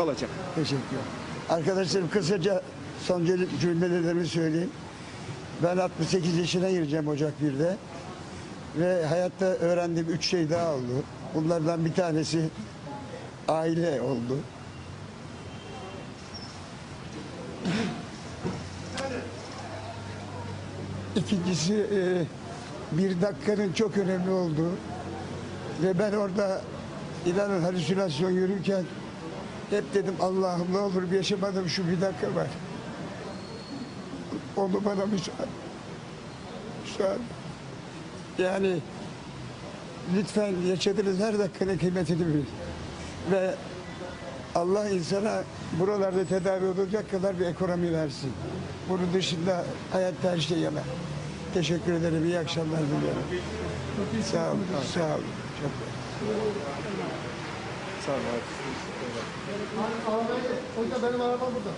kalacak. Teşekkür Arkadaşlarım kısaca son cümlelerimi söyleyeyim. Ben 68 yaşına gireceğim Ocak 1'de. Ve hayatta öğrendiğim üç şey daha oldu. Bunlardan bir tanesi aile oldu. İkincisi e, bir dakikanın çok önemli olduğu ve ben orada inanın halüsinasyon yürürken hep dedim Allah'ım ne olur bir yaşamadım şu bir dakika var. Onu bana müsaade. Müsaade. Yani lütfen yaşadığınız her dakikanın kıymetini bilin. Ve Allah insana buralarda tedavi olacak kadar bir ekonomi versin. Bunun dışında hayatta her şey yalan. Teşekkür ederim. İyi akşamlar diliyorum. Sağ olun. Sağ olun. Çok Sağ olun. Hoca benim araba burada.